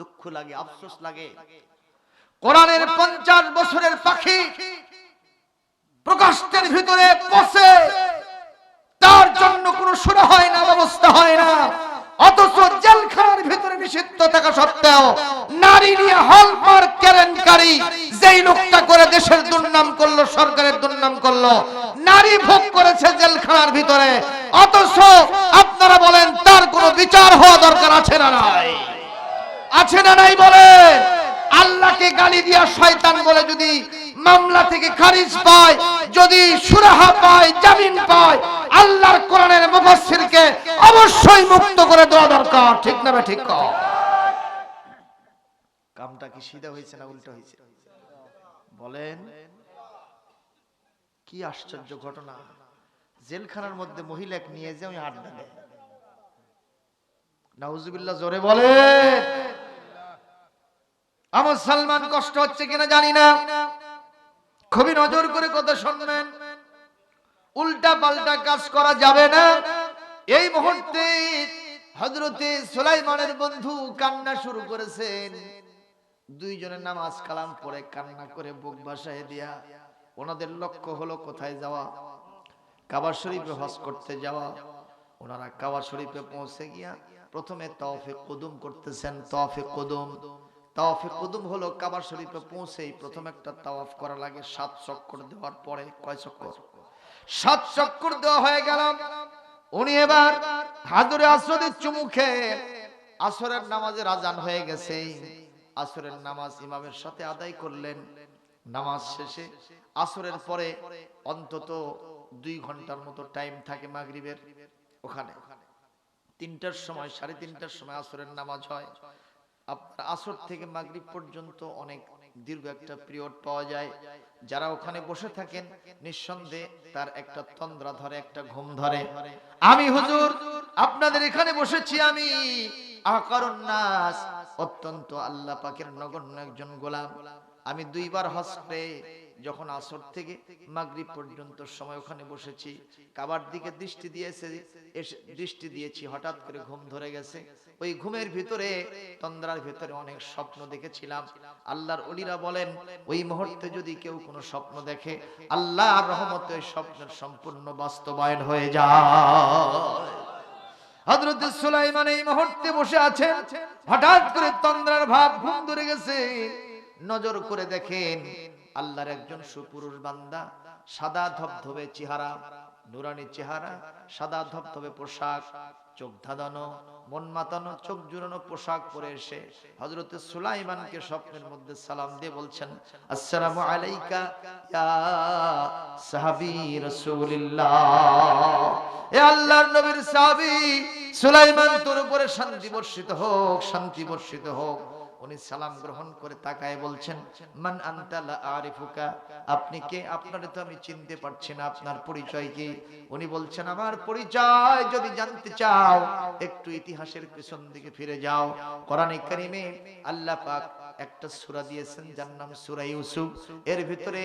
দুঃখ লাগে, আফসোস লাগে। কোরআনের পঞ্চাশ বছরের পাখি প্রকাশের ভিতরে পচে তার জন্য কোনো শুরু হয় না, ব্যবস্থা হয় না। অথচ জেলখানার ভিতরে নিষিদ্ধ থাকা সত্ত্বেও নারী নিয়ে যেই লোকটা করে দেশের দুর্নাম করল, সরকারের দুর্নাম করল, নারী ভোগ করেছে জেলখানার ভিতরে। অথচ আপনারা বলেন, তার কোনো বিচার হওয়া দরকার আছে না নাই? আছে না নাই বলেন? আল্লাহকে গালি দিয়া শয়তান বলে যদি মামলা থেকে খারিজ পায়, যদি সুরাহা পায়, জামিন পায়, আল্লাহর কোরআনের মুফাসসিরকে অবশ্যই মুক্ত করে দেওয়া দরকার। ঠিক না ঠিক কামটা কি সিধা হয়েছে না উল্টো হয়েছে? বলেন, কি আশ্চর্য ঘটনা। জেলখানার মধ্যে মহিলা নিয়ে যে আমি আড্ডা দেয়। নাউজুবিল্লাহ, জোরে বলে। আমার সালমান কষ্ট হচ্ছে কিনা জানি না। খুবই নজর করে কথা শুনবেন। উল্টা পাল্টা কাজ করা যাবে না। এই মুহূর্তে হজরতে সুলাইমানের বন্ধু কান্না শুরু করেছেন। দুইজনের নামাজ কালাম পড়ে কান্না করে বুক ভাসায় দিয়া। ওনাদের লক্ষ্য হলো কোথায় যাওয়া? কাবা শরীফে হজ করতে যাওয়া। ওনারা কাবা শরীফে পৌঁছে গিয়া প্রথমে তৌফিক কুদুম করতেছেন তৌফিক কুদুম। তাওয়াফে কুদুম হলো কাবা শরীফে পৌঁছেই প্রথম একটা তাওয়াফ করা লাগে, সাত চক্কর দেওয়ার পরে কয় চক্কর? সাত চক্কর দেওয়া হয়ে গেল। উনি এবার হাজরে আসরের চুমুখে আসরের নামাজের আজান হয়ে গেছে। আসরের নামাজ ইমামের সাথে আদায় করলেন। নামাজ শেষে আসরের পরে অন্তত দুই ঘণ্টার মতো টাইম থাকে মাগরিবের ওখানে। তিনটার সময়, সাড়ে তিনটার সময় আসরের নামাজ হয়। আপনার আসর থেকে মাগরিব পর্যন্ত অনেক দীর্ঘ একটা পিরিয়ড পাওয়া যায়। যারা ওখানে বসে থাকেন, নিঃসন্দেহে তার একটা তন্দ্রা ধরে, একটা ঘুম ধরে। আমি হুজুর, আপনাদের এখানে বসেছি আমি। আকারুন নাস অত্যন্ত আল্লাহ পাকের নগণ্য একজন গোলাম। আমি দুইবার হস্তে যখন আসর থেকে মাগরিব পর্যন্ত সময় ওখানে বসেছি, কাবার দিকে দৃষ্টি দিয়েছে দৃষ্টি দিয়েছি, হঠাৎ করে ঘুম ধরে গেছে। ওই ঘুমের ভিতরে, তন্দ্রার ভিতরে অনেক স্বপ্ন দেখেছিলাম। আল্লাহর অলিরা বলেন, ওই মুহূর্তে যদি কেউ কোনো স্বপ্ন দেখে, আল্লাহর রহমতে ওই স্বপ্নের সম্পূর্ণ বাস্তবায়ন হয়ে যায়। হযরত সুলাইমান এই মুহূর্তে বসে আছেন। হঠাৎ করে তন্দ্রার ভাব ঘুম ধরে গেছে। নজর করে দেখেন আল্লাহর একজন সুপুরুষ বান্দা সাদা ধবধবে চেহারা। নুরানি চেহারা, সাদা ধবধবে পোশাক, চোখ ধাঁধানো, মন মাতানো, চোখ জুড়ানো পোশাক পরে এসে হযরত সুলাইমানকে স্বপ্নের মধ্যে সালাম দিয়ে বলছেন, আসসালামু আলাইকা ইয়া সাহাবী রাসূলুল্লাহ। এ আল্লাহর নবীর সাহাবী সুলাইমান, তোর উপরে শান্তি বর্ষিত হোক, শান্তি বর্ষিত হোক। উনি সালাম গ্রহণ করে তাকায় বলছেন, মান আনতা লা আরিফুকা? আপনি কে? আপনারে তো আমি চিনতে পারছি না, আপনার পরিচয় কি? উনি বলছেন, আমার পরিচয় যদি জানতে চাও, একটু ইতিহাসের পেছন দিকে ফিরে যাও। কোরআনে কারিমে আল্লাহ পাক একটা সূরা দিয়েছেন, যার নাম সূরা ইউসুফ। এর ভিতরে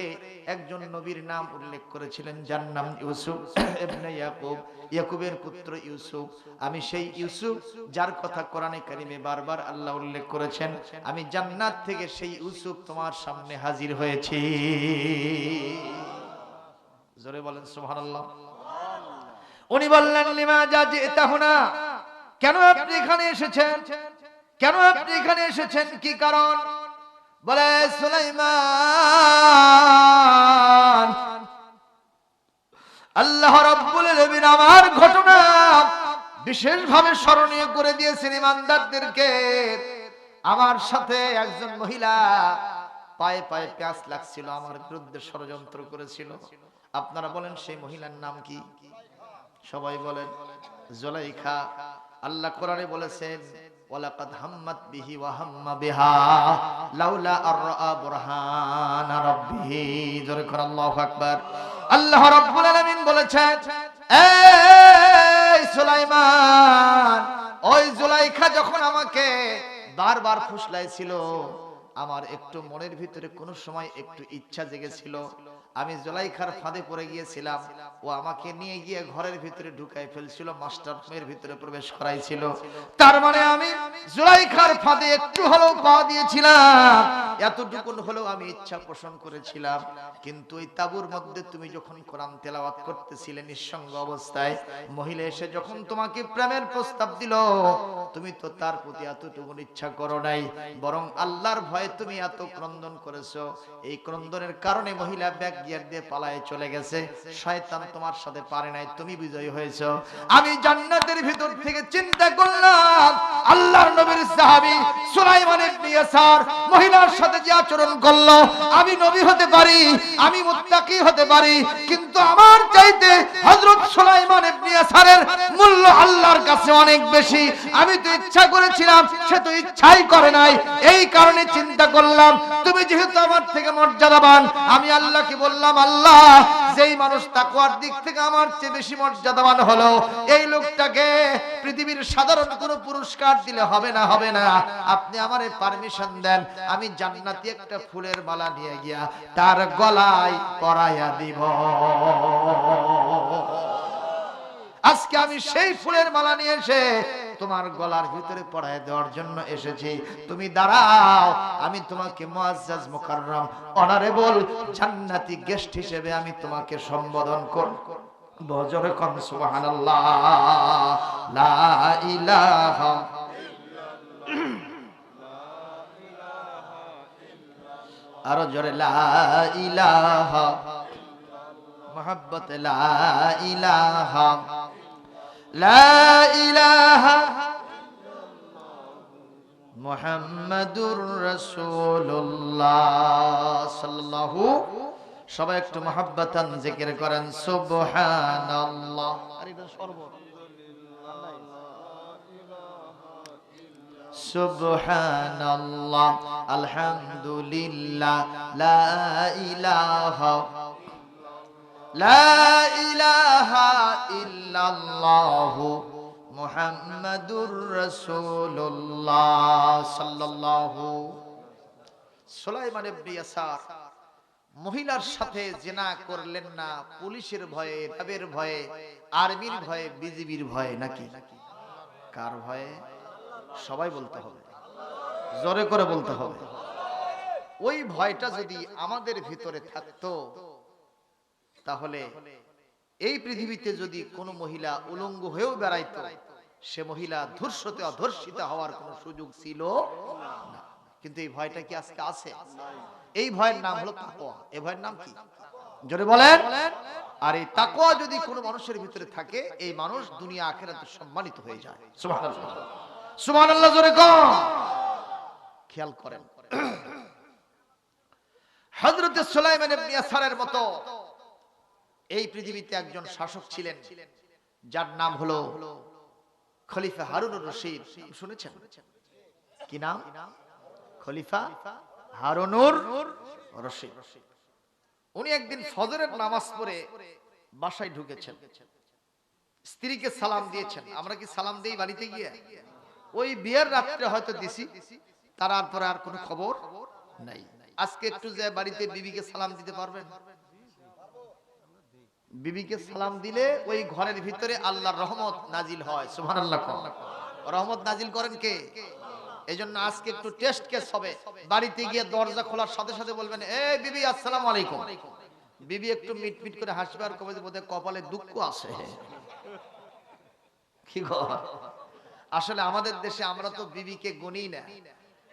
একজন নবীর নাম উল্লেখ করেছিলেন, যার নাম ইউসুফ ইবনে ইয়াকুব। ইয়াকুবের পুত্র ইউসুফ। আমি সেই ইউসুফ, যার কথা কোরআনে কারিমে বারবার আল্লাহ উল্লেখ করেছেন আমি জান্নাত থেকে সেই ইউসুফ তোমার সামনে হাজির হয়েছি। জোরে বলেন, সুবহানাল্লাহ। উনি বললেন, লিমা যা যেতা হুনা কেন আপনি এখানে এসেছেন? কেন আপনি এখানে এসেছেন? কি কারণ? বলে, সুলাইমান, আল্লাহ রাব্বুল আলামিন আমার ঘটনা বিশেষভাবে স্মরণীয় করে দিয়েছেন ইমানদারদেরকে। আমার সাথে একজন মহিলা পায়ে পায়ে প্যাঁচ লাগছিল, আমার বিরুদ্ধে ষড়যন্ত্র করেছিল। আপনারা বলেন, সেই মহিলার নাম কি? সবাই বলেন, জলাইখা। আল্লাহ কোরআনে বলেছেন, ওয়ালাকাদ হাম্মাত বিহি ওয়া হাম্মা বিহা, লাউলা আর রাআ বুরহান রাব্বিহি। জোরে করে আল্লাহু আকবার। আল্লাহ রাব্বুল আলামিন বলেছেন, এই সুলাইমান, ওই যখন আমাকে বারবার ফুসলাইছিল আমার একটু মনের ভিতরে কোনো সময় একটু ইচ্ছা জেগেছিল। আমি জোলাইখার ফাঁদে পড়ে গিয়েছিলাম। ও আমাকে নিয়ে গিয়ে ঘরের ভিতরে ঢুকাই ফেলছিল, মাস্টার রুমের ভিতরে প্রবেশ করাইছিল। তার মানে আমি জোলাইখার ফাঁদে একটু হলেও পা দিয়েছিলাম। এতটুকুন হলেও আমি ইচ্ছা পোষণ করেছিলাম। কিন্তু ওই তাবুর মধ্যে তুমি যখন কোরআন তেলাওয়াত করতেছিলে নিঃসঙ্গ অবস্থায়, মহিলা এসে যখন তোমাকে প্রেমের প্রস্তাব দিল, তুমি তো তার প্রতি এতটুকুন ইচ্ছা করো নাই, বরং আল্লাহর ভয়ে তুমি এত ক্রন্দন করেছ। এই ক্রন্দনের কারণে মহিলা ব্যাগ গিয়ার দিয়ে পালায়ে চলে গেছে। শয়তান তোমার সাথে পারে নাই, তুমি বিজয়ী হয়েছো। আমি জান্নাতের ভিতর থেকে চিন্তা করলাম, আল্লাহর নবীর সাহাবী সুলাইমান ইবনে মহিলার সাথে যে আচরণ করল, আমি নবী হতে পারি, আমি মুত্তাকি হতে পারি, কিন্তু আমার চাইতে হযরত সুলাইমান ইবনে মূল্য আল্লাহর কাছে অনেক বেশি। আমি তো ইচ্ছা করেছিলাম, সে তো ইচ্ছাই করে নাই। এই কারণে চিন্তা করলাম, তুমি যেহেতু আমার থেকে মর্যাদাবান, আমি আল্লাহকে বললাম, আল্লাহ, যেই মানুষ তাকওয়ার দিক থেকে আমার চেয়ে বেশি মর্যাদাবান হলো, এই লোকটাকে পৃথিবীর সাধারণ কোনো পুরস্কার দিলে হবে না হবে না। আপনি আমারে পারমিশন দেন, আমি জান্নাতি একটা ফুলের মালা নিয়ে গিয়া তার গলায় পরাইয়া দিব। আজকে আমি সেই ফুলের মালা নিয়ে এসে তোমার গলার ভিতরে পড়ায় দেওয়ার জন্য এসেছি। তুমি দাঁড়াও, আমি তোমাকে মুআজ্জাজ মুকাররম অনারেবল জান্নাতি গেস্ট হিসেবে আমি তোমাকে সম্বোধন করব বজরে কন, সুবহানাল্লাহ। আরও জোরে, লা ইলাহা। মোহাব্বত লা ইলাহা। সবাই একটু মোহাব্বতান জিকির করেন সুবহানাল্লাহ। সুবহানাল্লাহ আলহামদুলিল্লাহ মহিলার সাথে জেনা করলেন না, পুলিশের ভয়ে র্যাবের ভয়ে, আর্মির ভয়ে, বিজিবির ভয়ে নাকি? কার ভয়ে? সবাই বলতে হবে। জোরে করে বলতে হবে। ওই ভয়টা যদি আমাদের ভিতরে থাকতো তাহলে এই পৃথিবীতে যদি কোনো মহিলা উলঙ্গ হয়েও বেড়াইতো সে মহিলা ধর্ষতে অধর্ষিত হওয়ার কোনো সুযোগ ছিল না। কিন্তু এই ভয়টা কি আজকে আছে? এই ভয়ের নাম হলো তাকওয়া। এই ভয়ের নাম কি? জোরে বলেন। আর এই তাকওয়া যদি কোনো মানুষের ভিতরে থাকে এই মানুষ দুনিয়া আখেরাতে সম্মানিত হয়ে যায়। সুবহানাল্লাহ। সুবহানাল্লাহ জোরে কম খেয়াল করেন। হযরত সুলাইমান ইবনে ইয়াসারের মতো এই পৃথিবীতে একজন শাসক ছিলেন, যার নাম হলো খলিফা হারুনুর রশিদ। শুনেছেন? কি নাম? খলিফা হারুনুর রশিদ। উনি একদিন ফজরের নামাজ পড়ে বাসায় ঢুকেছেন। স্ত্রীকে সালাম দিয়েছেন। আমরা কি সালাম দিই বাড়িতে গিয়ে? ওই বিয়ের রাত্রে হয়তো দিছি তারপরে আর কোনো খবর নাই। আজকে একটু যে বাড়িতে বিবিকে সালাম দিতে পারবেন? বিবিকে সালাম দিলে ওই ঘরের ভিতরে আল্লাহর রহমত নাজিল হয় সুবহানাল্লাহ রহমত নাজিল করেন কে? এই জন্য আজকে একটু টেস্ট কেস হবে। বাড়িতে গিয়ে দরজা খোলার সাথে সাথে বলবেন এ বিবি আসসালামু আলাইকুম। বিবি একটু মিট মিট করে হাসবে আর কবে বোধহয় কপালে দুঃখ আছে। কি আসলে আমাদের দেশে আমরা তো বিবিকে গুনি না।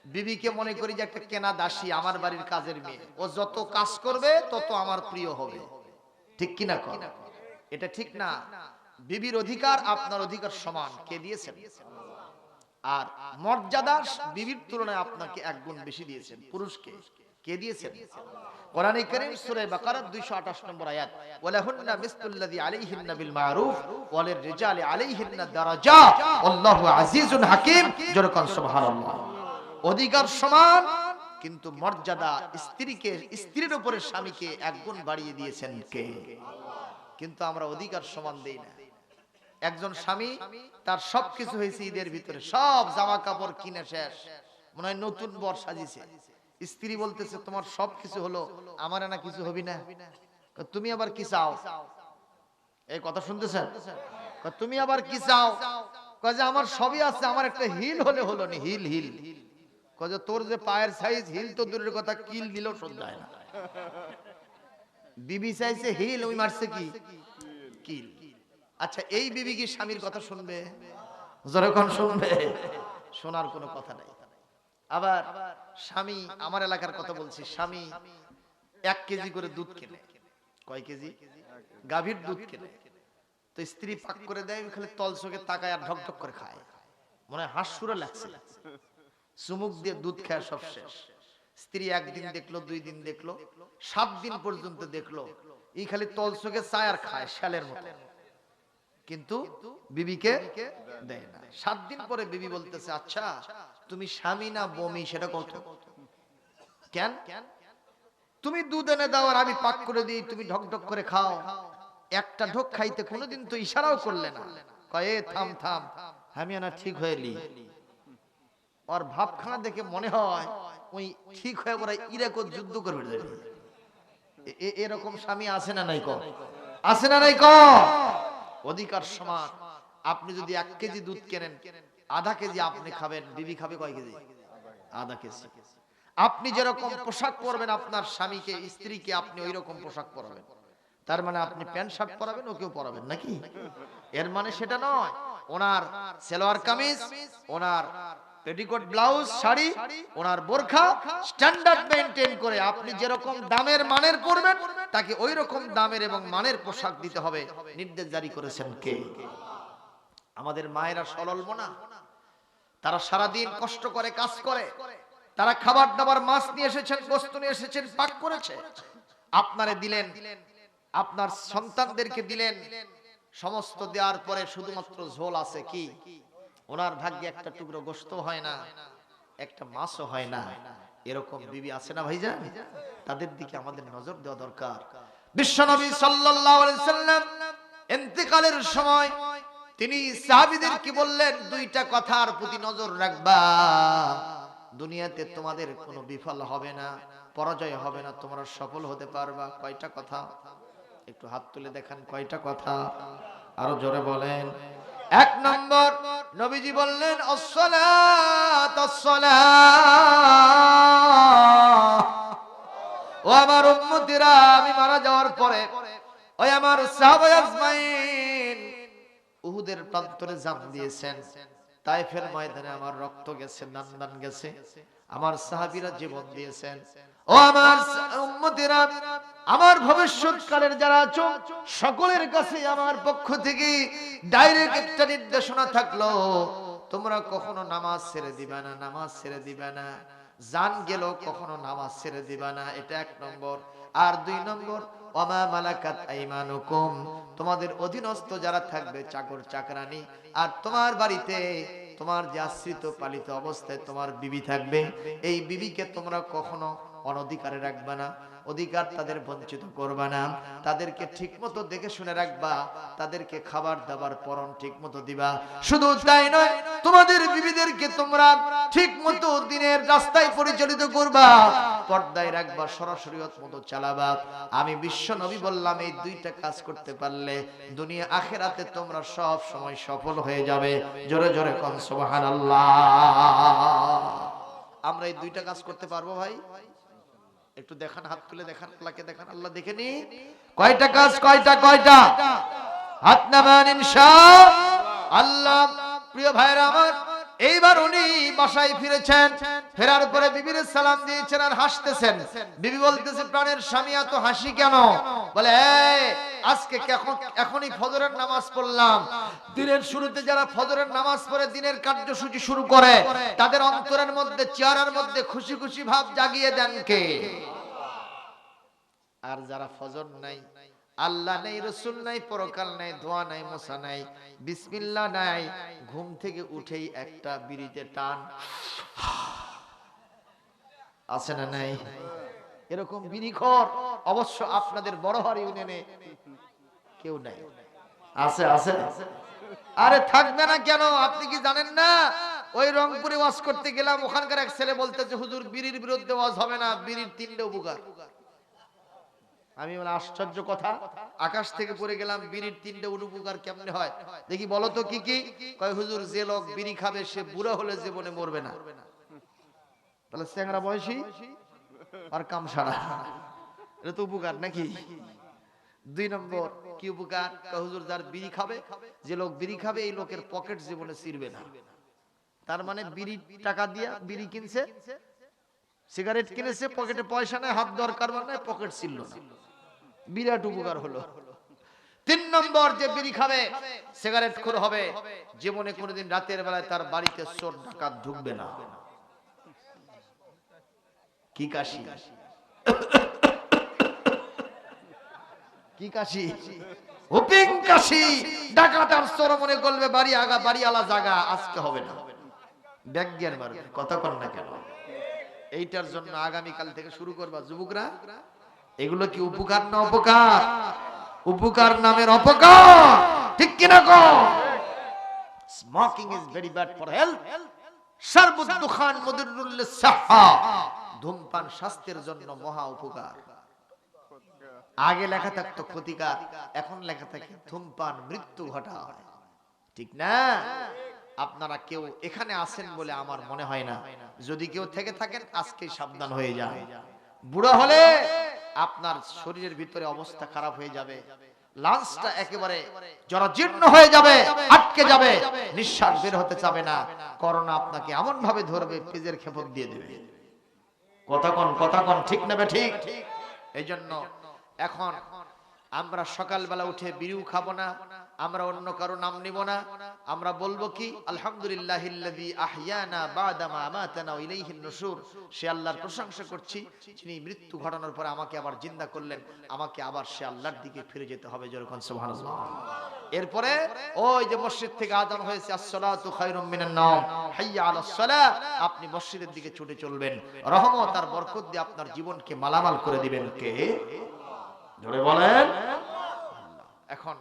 বিবিকে মনে করি যে একটা কেনা দাসী আমার বাড়ির কাজের মেয়ে। ও যত কাজ করবে তত আমার প্রিয় হবে। ঠিক কিনা কর? এটা ঠিক না। বিবির অধিকার আপনার অধিকার সমান। কে দিয়েছেন? আর মর্যাদা বিবির তুলনায় আপনাকে এক গুণ বেশি দিয়েছেন। পুরুষকে কে? দিয়েছেন? কোরআনে কারীম সূরা বাকারা 228 নম্বর আয়াত, ওয়ালাহুন্না মিসলুল্লাযী আলাইহিন্না বিল মারুফ, ওয়ালির রিজালি আলাইহিন্না দারাজা, আল্লাহু আজিজুন হাকীম। জোরে সুবহানাল্লাহ। অধিকার সমান কিন্তু মর্যাদা স্ত্রীকে, স্ত্রীর উপরে স্বামীকে একগুণ বাড়িয়ে দিয়েছেন কে? কিন্তু আমরা অধিকার সমান দেই না। একজন স্বামী, তার সবকিছু হয়েছে ঈদের ভিতরে, সব জামা কাপড় কিনে শেষ। মনে হয় নতুন বর সাজিছে স্ত্রী বলতেছে, তোমার সবকিছু হলো, আমার না কিছু হবি না। তুমি আবার কি চাও? এই কথা শুনতেছেন? তুমি আবার কি চাও? কয় যে আমার সবই আছে, আমার একটা হিল হলে হলো নি, হিল হিল। কয় তোর যে পায়ের সাইজ হিল তো দূরের কথা, কিল দিলেও হয় না। বিবি চাইছে হিল ওই মারছে কি? কিল। আচ্ছা এই বিবি কি স্বামীর কথা শুনবে? যখন শুনবে। শোনার কোনো কথা নাই। আবার স্বামী, আমার এলাকার কথা বলছি, স্বামী এক কেজি করে দুধ কেনে। কয় কেজি? গাভীর দুধ কেনে। তো স্ত্রী পাক করে দেয় খালি তল চোখে তাকায় আর ঢক ঢক করে খায়। মনে হয় হাঁসুরা লাগছে। চুমুক দিয়ে দুধ খায় সব শেষ। স্ত্রী একদিন দেখল, দুই দিন দেখল, সাত দিন পর্যন্ত দেখল। এই খালি তল চোখে চায় আর খায়, শ্যালের মতো। কিন্তু বিবিকে দেয় না। সাত দিন পরে বিবি বলতেছে আচ্ছা তুমি স্বামী না বমি, সেটা কত? কেন? তুমি দুধ এনে দাও আর আমি পাক করে দিই, তুমি ঢক ঢক করে খাও। একটা ঢোক খাইতে কোনোদিন তো ইশারাও করলে না। কয়ে, থাম থাম। আমি না ঠিক হয়েলি ওর ভাবখানা দেখে মনে হয় ওই ঠিক হয়ে পড়া ইরাকো যুদ্ধ করবে এরকম স্বামী আছে না নাই ক আছে না নাই ক অধিকার সমান আপনি যদি এক কেজি দুধ কেনেন আধা কেজি আপনি খাবেন বিবি খাবে কয় কেজি আধা কেজি আপনি যেরকম পোশাক পরবেন আপনার স্বামীকে স্ত্রীকে আপনি ওই রকম পোশাক পরাবেন তার মানে আপনি প্যান্ট শার্ট পরাবেন ওকেও পরাবেন নাকি এর মানে সেটা নয় ওনার সেলোয়ার কামিজ ওনার পেটিকোট ব্লাউজ শাড়ি, ওনার বোরখা স্ট্যান্ডার্ড মেনটেন করে আপনি যেরকম দামের মানের পরবেন তাকে ওই রকম দামের এবং মানের পোশাক দিতে হবে। নির্দেশ জারি করেছেন কে? আমাদের মায়েরা সরল মনা। তারা সারাদিন কষ্ট করে, কাজ করে। তারা খাবার দাবার, মাছ নিয়ে এসেছেন, বস্তু নিয়ে এসেছেন, পাক করেছে। আপনারে দিলেন, আপনার সন্তানদেরকে দিলেন। সমস্ত দেওয়ার পরে শুধুমাত্র ঝোল আছে কি? ওনার ভাগ্যে একটা টুকরো গোস্ত হয় না, একটা মাছও হয় না। এরকম বিবি আছে না ভাইজান? তাদের দিকে আমাদের নজর দেওয়া দরকার। বিশ্বনবী সাল্লাম ইন্তেকালের সময় তিনি সাহাবীদের কি বললেন? দুইটা কথার প্রতি নজর রাখবা। দুনিয়াতে তোমাদের কোনো বিফল হবে না, পরাজয় হবে না, তোমরা সফল হতে পারবা। কয়টা কথা? একটু হাত তুলে দেখান কয়টা কথা? আরও জোরে বলেন। এক নম্বর নবীজি বললেন ও আমার উম্মতিরা, আমি মারা যাওয়ার পরে, ওই আমার উহুদের প্রান্তরে জাম দিয়েছেন। তাইফের ময়দানে আমার রক্ত গেছে নান্দান গেছে। আমার সাহাবীরা জীবন দিয়েছেন। ও আমার উম্মতিরা, আমার ভবিষ্যৎকালের যারা আছো, সকলের কাছে আমার পক্ষ থেকে ডাইরেক্ট একটা নির্দেশনা থাকল, তোমরা কখনো নামাজ ছেড়ে দিবে না, নামাজ ছেড়ে দিবা না। জান গেল কখনো নামাজ ছেড়ে দিবা না, এটা এক নম্বর। আর দুই নম্বর, ওমা মালাকাত আইমানুকুম, তোমাদের অধীনস্থ যারা থাকবে চাকর চাকরানি, আর তোমার বাড়িতে তোমার যে আশ্রিত পালিত অবস্থায় তোমার বিবি থাকবে, এই বিবিকে তোমরা কখনো অনধিকারে রাখবা না, অধিকার তাদের বঞ্চিত করবা না, তাদেরকে ঠিক মতো দেখে শুনে রাখবা, তাদেরকে খাবার দাবার, পরন ঠিক মতো দিবা। শুধু তাই নয়, তোমাদের বিবিদেরকে তোমরা ঠিক মতো দিনের রাস্তায় পরিচালিত করবা। পর্দায় রাখবা সরাসরিয়ত মতো চালাবা। আমি বিশ্ব নবী বললাম, এই দুইটা কাজ করতে পারলে দুনিয়া আখেরাতে তোমরা সব সময় সফল হয়ে যাবে। জোরে জোরে কন, সুবহানাল্লাহ। আমরা এই দুইটা কাজ করতে পারব ভাই? একটু দেখান, হাত তুলে দেখান, আল্লাহকে দেখান, আল্লাহ দেখে নি। কয়টা কাজ, কয়টা কয়টা? হাত নামান আল্লাহ। প্রিয় ভাইরা আমার এইবার উনি বাসায় ফিরেছেন। ফেরার পরে বিবির সালাম দিয়েছেন আর হাসতেছেন। বিবি বলতেছে, প্রাণের স্বামী, এত হাসি কেন? বলে আজকে এখনই ফজরের নামাজ পড়লাম। দিনের শুরুতে যারা ফজরের নামাজ পড়ে, দিনের কার্যসূচি শুরু করে, তাদের অন্তরের মধ্যে, চেহারার মধ্যে খুশি খুশি ভাব জাগিয়ে দেন কে? আর যারা ফজর নাই আল্লাহ নাই, রসুল নাই, পরকাল নাই, ধোয়া নাই, মশা নাই, বিসমিল্লাহ নাই। ঘুম থেকে উঠেই একটা বিড়িতে টান। আছে না নাই? এরকম বিড়িখর অবশ্য আপনাদের বড় হর ইউনিয়নে কেউ নাই। আছে আছে। আরে থাকবে না কেন? আপনি কি জানেন না? ওই রংপুরে ওয়াজ করতে গেলাম, ওখানকার এক ছেলে বলতেছে, হুজুর, বিড়ির বিরুদ্ধে ওয়াজ হবে না, বিড়ির তিনটে উপকার। আমি বলে, আশ্চর্য কথা। আকাশ থেকে পড়ে গেলাম, বিড়ির তিনটে অনুপকার কেমনে হয়? দেখি বলো তো কি কি? কয়, হুজুর, যে লোক বিড়ি খাবে, সে বুড়ো হলে জীবনে মরবে না। তাহলে স্যাংরা বয়সী আর কাম সারা এটা তো উপকার নাকি? দুই নম্বর, কি উপকার? কয়, হুজুর, যার বিড়ি খাবে, যে লোক বিড়ি খাবে, এই লোকের পকেট জীবনে ছিড়বে না। তার মানে বিড়ি টাকা দিয়া বিড়ি কিনছে, সিগারেট কিনেছে, পকেটে পয়সা নাই, হাত দরকার মানে পকেট ছিল না। বিরাট উপকার হলো। তিন নম্বর যে বিড়ি খাবে, সিগারেট খোর হবে। জীবনে কোনোদিন রাতের বেলায় তার বাড়িতে চোর ডাকাত ঢুকবে না। কি কাশি? কি কাশি? হুপিং কাশি। ডাকাত আর চোর মনে করবে, বাড়ি আগা বাড়ি আলা জায়গা আজকে হবে না। ব্যাগ জ্ঞান মারবে কথা কর না কেন। এইটার জন্য আগামীকাল থেকে শুরু করবা, যুবকরা। এগুলো কি উপকার না অপকার? উপকার নামের অপকার। ঠিক কিনা কো? Smoking is very bad for health দুখান ধূমপান স্বাস্থ্যের জন্য মহা উপকার। আগে লেখা থাকতো ক্ষতিকার, এখন লেখা থাকে ধূমপান, মৃত্যু ঘটায়। ঠিক না? আপনারা কেউ এখানে আছেন বলে আমার মনে হয় না। যদি কেউ থেকে থাকেন আজকে সাবধান হয়ে যায় বুড়ো হলে আপনার শরীরের ভিতরে অবস্থা খারাপ হয়ে যাবে। লাঞ্চটা একেবারে জরাজীর্ণ হয়ে যাবে, আটকে যাবে, নিঃশ্বাস বের হতে চাবে না। করোনা আপনাকে এমন ভাবে ধরবে পেজের খেপক দিয়ে দেবে। কথা কন ঠিক নেবে ঠিক? এই জন্য এখন আমরা সকালবেলা উঠে বিড়িও খাব না আমরা অন্য কারও নাম নিব না। আমরা বলব কি? আলহামদুলিল্লাহ সে আল্লাহর প্রশংসা করছি। যিনি মৃত্যু ঘটানোর পরে আমাকে আবার জিন্দা করলেন। আমাকে আবার সে আল্লাহর দিকে ফিরে যেতে হবে যেরকম সুবহানাল্লাহ। এরপরে ওই যে মসজিদ থেকে আজান হয়েছে আপনি মসজিদের দিকে ছুটে চলবেন। রহমত আর বরকত দিয়ে আপনার জীবনকে মালামাল করে দিবেন কে? জোরে বলেন। এখন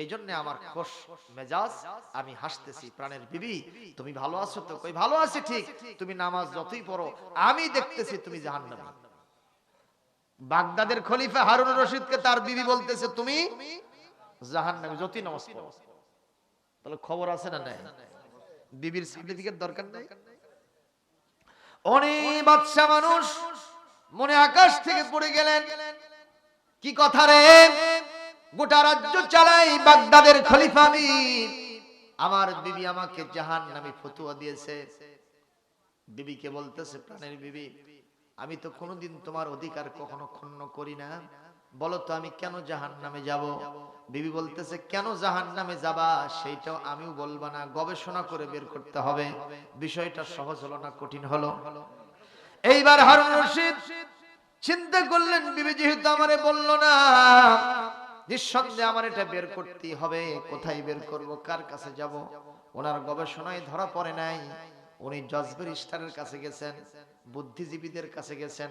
এই জন্য আমার খোশ মেজাজ, আমি হাসতেছি, প্রাণের বিবি, তুমি ভালো আছো তো? কই, ভালো আছি ঠিক, তুমি নামাজ যতই পড়ো, আমি দেখতেছি তুমি জাহান্নামী। বাগদাদের খলিফা হারুন রশিদকে তার বিবি বলতেছে, তুমি জাহান্নামী, যতই নামাজ পড়ো। তাহলে খবর আছে না নাই? বিবির সার্টিফিকেট দরকার নাই? অনেক বাদশা মানুষ মনে আকাশ থেকে পড়ে গেলেন। কি কথা রে? গোটা রাজ্য চালাই বাগদাদের খলিফা আমি আমার বিবি আমাকে জাহান নামে ফতুয়া দিয়েছে। বিবিকে বলতেছে, প্রাণের বিবি, আমি তো কোনোদিন তোমার অধিকার কখনো ক্ষুণ্ণ করি না। বলো তো আমি কেন জাহান নামে যাব? বিবি বলতেছে, কেন জাহান নামে যাবা সেইটাও আমিও বলব না। গবেষণা করে বের করতে হবে। বিষয়টা সহজ হলো না কঠিন হলো? এইবার হারুন রশিদ চিন্তা করলেন, বিবি যেহেতু আমারে বলল না নিঃসন্দেহে আমার এটা বের করতে হবে। কোথায় বের করব? কার কাছে যাব? ওনার গবেষণায় ধরা পড়ে নাই। উনি জজবের ইস্টারের কাছে গেছেন, বুদ্ধিজীবীদের কাছে গেছেন।